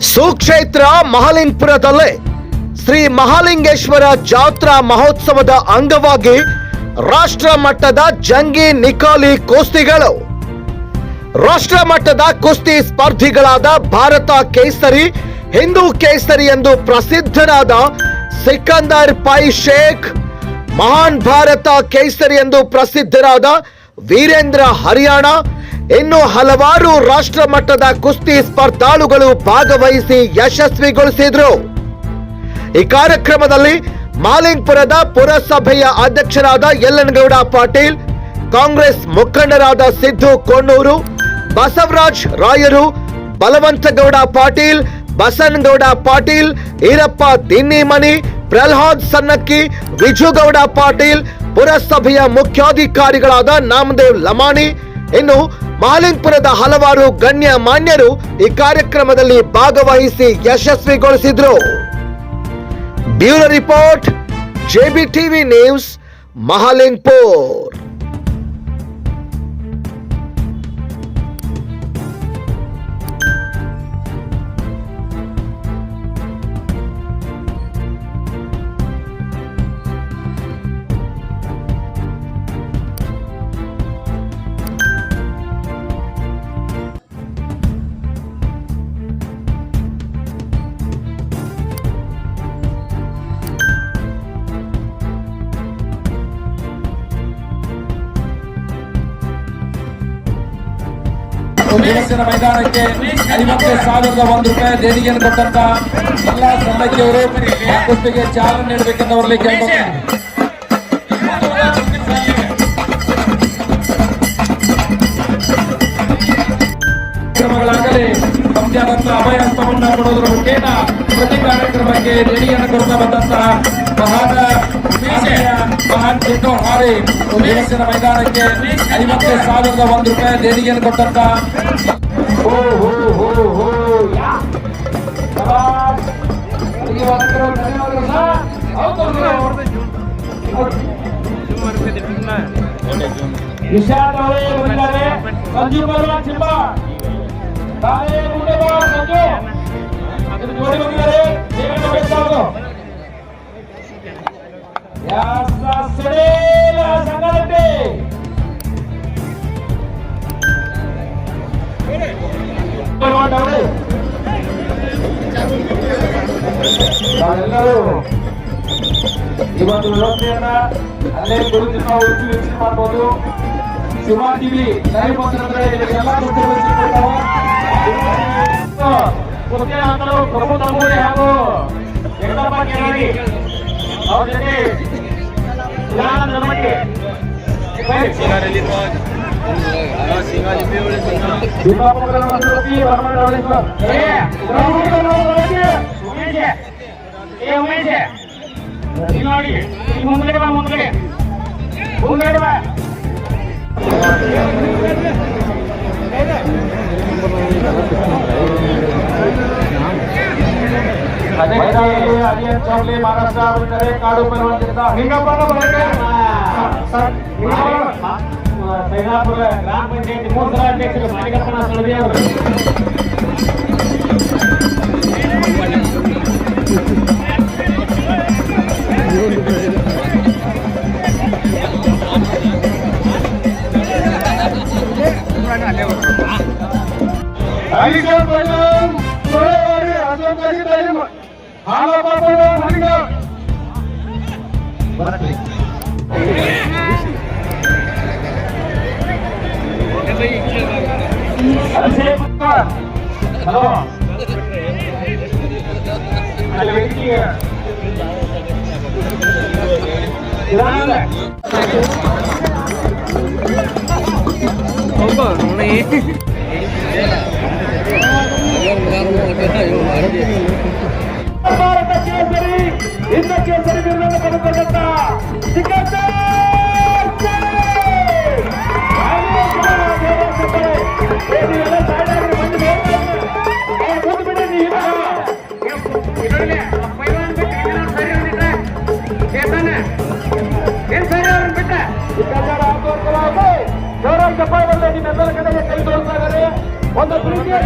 ಸುಕ್ಷೇತ್ರ ಮಹಾಲಿಂಗ್ಪುರದಲ್ಲೇ ಶ್ರೀ ಮಹಾಲಿಂಗೇಶ್ವರ ಜಾತ್ರಾ ಮಹೋತ್ಸವದ ಅಂಗವಾಗಿ ರಾಷ್ಟ್ರ ಮಟ್ಟದ ಜಂಗಿ ನಿಕಾಲಿ ಕುಸ್ತಿಗಳು. ರಾಷ್ಟ್ರ ಮಟ್ಟದ ಕುಸ್ತಿ ಸ್ಪರ್ಧಿಗಳಾದ ಭಾರತ ಕೇಸರಿ, ಹಿಂದೂ ಕೇಸರಿ ಎಂದು ಪ್ರಸಿದ್ಧರಾದ ಸಿಕಂದರ್ ಪೈ ಶೇಖ್, ಮಹಾನ್ ಭಾರತ ಕೇಸರಿ ಎಂದು ಪ್ರಸಿದ್ಧರಾದ ವೀರೇಂದ್ರ ಹರಿಯಾಣ ಇನ್ನು ಹಲವಾರು ರಾಷ್ಟ್ರ ಮಟ್ಟದ ಕುಸ್ತಿ ಸ್ಪರ್ಧಾಳುಗಳು ಭಾಗವಹಿಸಿ ಯಶಸ್ವಿಗೊಳಿಸಿದ್ರು. ಈ ಕಾರ್ಯಕ್ರಮದಲ್ಲಿ ಮಾಲಿಂಗ್ಪುರದ ಪುರಸಭೆಯ ಅಧ್ಯಕ್ಷರಾದ ಯಲ್ಲನಗೌಡ ಪಾಟೀಲ್, ಕಾಂಗ್ರೆಸ್ ಮುಖಂಡರಾದ ಸಿದ್ದು ಕೊಣ್ಣೂರು, ಬಸವರಾಜ್ ರಾಯರು, ಬಲವಂತಗೌಡ ಪಾಟೀಲ್, ಬಸನ್ಗೌಡ ಪಾಟೀಲ್, ಈರಪ್ಪ ದಿನ್ನಿಮನಿ ಪ್ರಹ್ಲಾದ್ ಸನ್ನಕ್ಕಿ, ವಿಜುಗೌಡ ಪಾಟೀಲ್, ಪುರಸಭೆಯ ಮುಖ್ಯಾಧಿಕಾರಿಗಳಾದ ನಾಮದೇವ್ ಲಮಾಣಿ, ಇನ್ನು ಮಾಲಿಂಗ್ಪುರದ ಹಲವಾರು ಗಣ್ಯ ಮಾನ್ಯರು ಈ ಕಾರ್ಯಕ್ರಮದಲ್ಲಿ ಭಾಗವಹಿಸಿ ಯಶಸ್ವಿಗೊಳಿಸಿದ್ರು. Bureau report JB TV news Mahalingpur ದಿವಸದ ಮೈದಾನಕ್ಕೆ ಐವತ್ತು ಸಾವಿರದ ಒಂದು ರೂಪಾಯಿ ದೇಣಿಗೆಯನ್ನು ಕೊಟ್ಟಂತ ಎಲ್ಲ ಆ ಕುಸ್ತಿಗೆ ಚಾಲನೆ ನೀಡಬೇಕೆಂದು ಅವರಲ್ಲಿ ಮುಖೇನ ಪ್ರತಿ ಕಾರ್ಯಕ್ರಮಕ್ಕೆ ದೇಣಿಗೆಯನ್ನು ಕೊಡ್ತಾ ಬಂದಂತಹ ಮಹಾನ್ ಆತ್ಮೀಯ ಮಹಾನ್ ಚಿಟ್ಟು ಹಾರಿ ದಿವಸದ ಮೈದಾನಕ್ಕೆ ಐವತ್ತು ಸಾವಿರದ ಒಂದು ರೂಪಾಯಿ ದೇಣಿಗೆಯನ್ನು ಕೊಟ್ಟಂತ ಹೋ ಹೋ ಹೋ ಹೋ ಯಾ ಶಬಾಷ್. ಧನ್ಯವಾದಗಳು ಧನ್ಯವಾದಗಳು ಸರ್. ಹೌದು, ಹೌದು. ನಿಶಾಂತ್ ಅವರೇ ಬಂದಿದ್ದಾರೆ ಸಂಜು ಪರವಾನ್ ಚಿಂಬ ತಾನೇ ಮುಂದೆ ಬಾ ಸಂಜು ನಾವೆಲ್ಲರೂ ಈ ಒಂದು ವ್ಯವಸ್ಥೆಯನ್ನ ಅಲ್ಲೇ ಕುರಿತು ನಾವು ಉಚ್ಚು ಮಾಡಬಹುದು ಶಿವಾ ಟಿವಿ ಲೈವ್ ಬಂದ್ರೆ ಹಾಕಲು ಪ್ರಭು ತಂಬೂರಿ ಹಾಗೂ ಯಂಗಪ್ಪ ಕೆರಳಿ ಅವ್ರ ಜೊತೆ ಪುರಾಣ ನೋಡಿ ಈ ಮುಂದ್ಗಡೆ ಬಾ ಮುಂದ್ಗಡೆ ಮುಂದ್ಗಡೆ ಬಾ ಮೈದಾನದಲ್ಲಿ ಅರಿಯನ್ ಚೌಲಿ ಮಹಾರಾಷ್ಟ್ರ ಬಿಟ್ಟರೆ ಕಾಡು ಪರವಂತಿದ್ದ ಹಿಂಗಪ್ಪನ ಬರಕ್ಕೆ ಸೈನಾಪುರ ಗ್ರಾಮ ಪಂಚಾಯತಿ ಮೂರು ಸಲ ಅಧ್ಯಕ್ಷರು ಮಾಲಿಕಪ್ಪನ ಸಳದಿ ಅವರು ఐశ్వర్ ప్రజలం సోడవాడి అసలు తగ్గితాయి ఆలపాపలో మరిగా హలో అది వెతికి Opa, não é. ಭಾರತ ಕೇಸರಿ ಇಂದ ಕೇಸರಿ ಬಿರುದನ್ನು ಪಡೆದುಕೊಂಡಂತ ಗೌರವ ಚಪ್ಪಾಳೆ ನಿಮ್ಮೆಲ್ಲರ ಕಡೆಗೆ ಕೈ ತೋರಿಸ್ತಾ ಇದ್ದಾರೆ ಒಂದು ಪ್ರೀತಿಯ